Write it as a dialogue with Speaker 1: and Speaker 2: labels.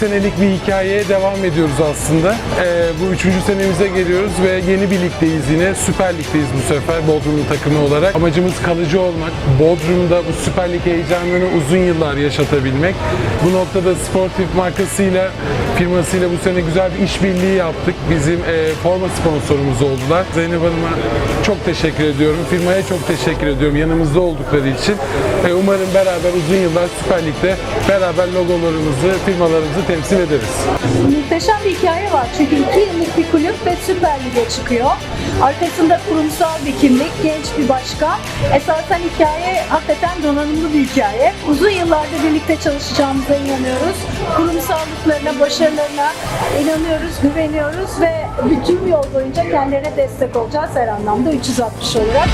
Speaker 1: senelik bir hikayeye devam ediyoruz aslında. Ee, bu üçüncü senemize geliyoruz ve yeni bir ligdeyiz yine. Süper Lig'deyiz bu sefer Bodrum'un takımı olarak. Amacımız kalıcı olmak. Bodrum'da bu Süper Lig heyecanını uzun yıllar yaşatabilmek. Bu noktada Sportif markasıyla, firmasıyla bu sene güzel bir işbirliği yaptık. Bizim e, forma sponsorumuz oldular. Zeynep Hanım'a çok teşekkür ediyorum. Firmaya çok teşekkür ediyorum yanımızda oldukları için. E, umarım beraber uzun yıllar Süper Lig'de beraber logolarımızı, firmalarımızı temsil ederiz.
Speaker 2: Muhteşem bir hikaye var çünkü iki yıllık bir kulüp ve Süper Lig'e çıkıyor. Arkasında kurumsal bir kimlik, genç bir başkan. Esasen hikaye hakikaten donanımlı bir hikaye. Uzun yıllardır birlikte çalışacağımıza inanıyoruz. Kurumsallıklarına, başarılarına inanıyoruz, güveniyoruz ve bütün yol boyunca kendilerine destek olacağız her anlamda 360 olarak.